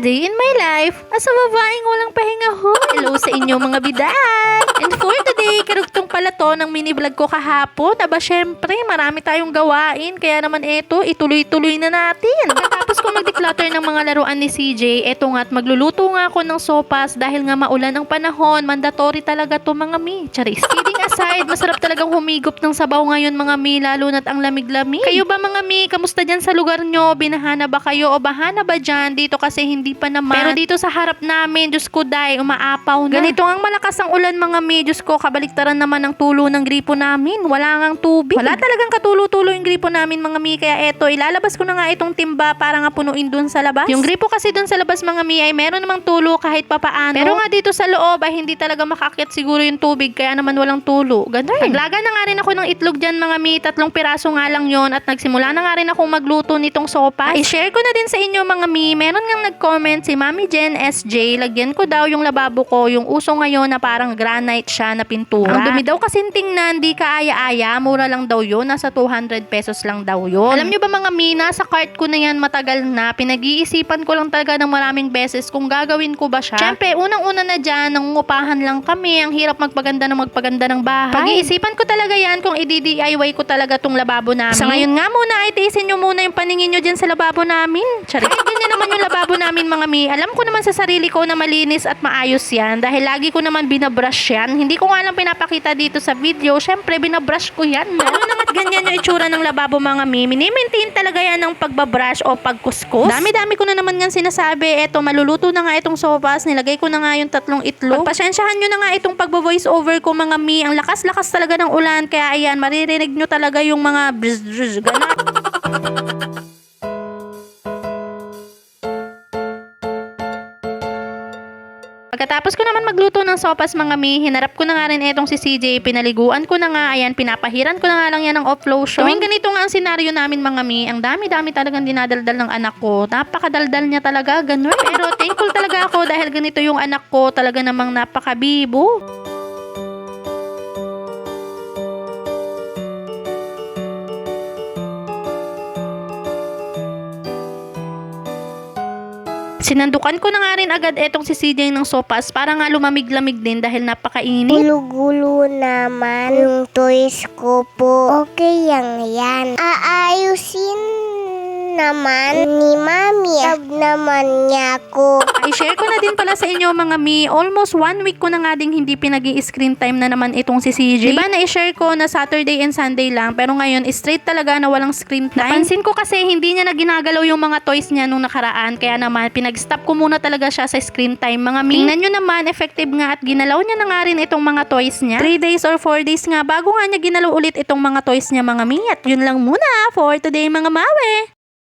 day in my life as a babaeng walang pahinga ho. Hello sa inyo mga biday! And for today, karugtong pala to ng mini vlog ko kahapon. Aba syempre, marami tayong gawain. Kaya naman eto, ituloy-tuloy na natin. Tapos ko mag-declutter ng mga laruan ni CJ, eto nga at magluluto nga ako ng sopas dahil nga maulan ang panahon. Mandatory talaga to mga mi. Charis. Kidding aside, masarap talagang humigop ng sabaw ngayon mga mi, lalo na't ang lamig-lamig. Kayo ba mga mi, kamusta dyan sa lugar nyo? Binahana ba kayo o bahana ba dyan? Dito kasi hindi pa naman. Pero dito sa harap namin, Diyos ko day, umaapaw na. Ganito ang malakas ang ulan mga mi, Diyos ko, kabaliktaran naman ang tulo ng gripo namin. Wala ngang tubig. Wala talagang katulo-tulo yung gripo namin mga mi, kaya eto, ilalabas ko na nga itong timba para nga punuin dun sa labas. Yung gripo kasi dun sa labas mga mi ay meron namang tulo kahit papaano. Pero nga dito sa loob ay hindi talaga makakit siguro yung tubig kaya naman walang tulo. Ganun. Naglaga na nga rin ako ng itlog dyan mga mi, tatlong piraso nga lang yon at nagsimula na nga rin akong magluto nitong sopas. I-share ko na din sa inyo mga mi, meron nga nag-comment si Mami Jen SJ, lagyan ko daw yung lababo ko, yung uso ngayon na parang granite siya na pintura. Ang dumi daw kasi tingnan, di kaaya-aya, mura lang daw yun, nasa 200 pesos lang daw yun. Alam nyo ba mga mi, nasa cart ko na yan matagal na, pinag-iisipan ko lang talaga ng maraming beses kung gagawin ko ba siya. Siyempre, unang-una na dyan, nangungupahan lang kami, ang hirap magpaganda ng magpaganda ng bahay. Pag-iisipan ko talaga yan kung i-DIY ko talaga tong lababo namin. Sa ngayon nga muna, ay tiisin nyo muna yung paningin nyo dyan sa lababo namin. Charit. Kahit ganyan naman yung lababo namin mga mi, alam ko naman sa sarili ko na malinis at maayos yan dahil lagi ko naman binabrush yan. Hindi ko nga lang pinapakita dito sa video. Siyempre, binabrush ko yan. No? Ganyan yung itsura ng lababo mga mi. Mini-maintain talaga yan ng pagbabrush o pagkuskus. Dami-dami ko na naman nga sinasabi. Eto, maluluto na nga itong sopas. Nilagay ko na nga yung tatlong itlog. Pagpasensyahan nyo na nga itong pagbo-voice over ko mga mi. Ang lakas-lakas talaga ng ulan. Kaya ayan, maririnig nyo talaga yung mga bzz, bzz, ganun. Pagkatapos ko naman magluto ng sopas mga mi, hinarap ko na nga rin etong si CJ, pinaliguan ko na nga, ayan, pinapahiran ko na nga lang yan ng off lotion. Tuwing ganito nga ang senaryo namin mga mi, ang dami-dami talagang dinadaldal ng anak ko. Napakadaldal niya talaga, ganun. Pero thankful talaga ako dahil ganito yung anak ko, talaga namang napakabibo. Sinandukan ko na nga rin agad etong si CJ ng sopas para nga lumamig-lamig din dahil napakainit. Gulo-gulo naman yung toys ko po. Okay yang yan. Aayusin naman ni Mami. Sab naman niya ko. I-share ko na din pala sa inyo mga mi, almost one week ko na nga ding hindi pinag screen time na naman itong si CJ. Diba na-share ko na Saturday and Sunday lang, pero ngayon straight talaga na walang screen time. Napansin ko kasi hindi niya na ginagalaw yung mga toys niya nung nakaraan, kaya naman pinag-stop ko muna talaga siya sa screen time mga mi. Tingnan nyo naman, effective nga at ginalaw niya na nga rin itong mga toys niya. 3 days or 4 days nga bago nga niya ginalaw ulit itong mga toys niya mga mi. At yun lang muna for today mga mawe.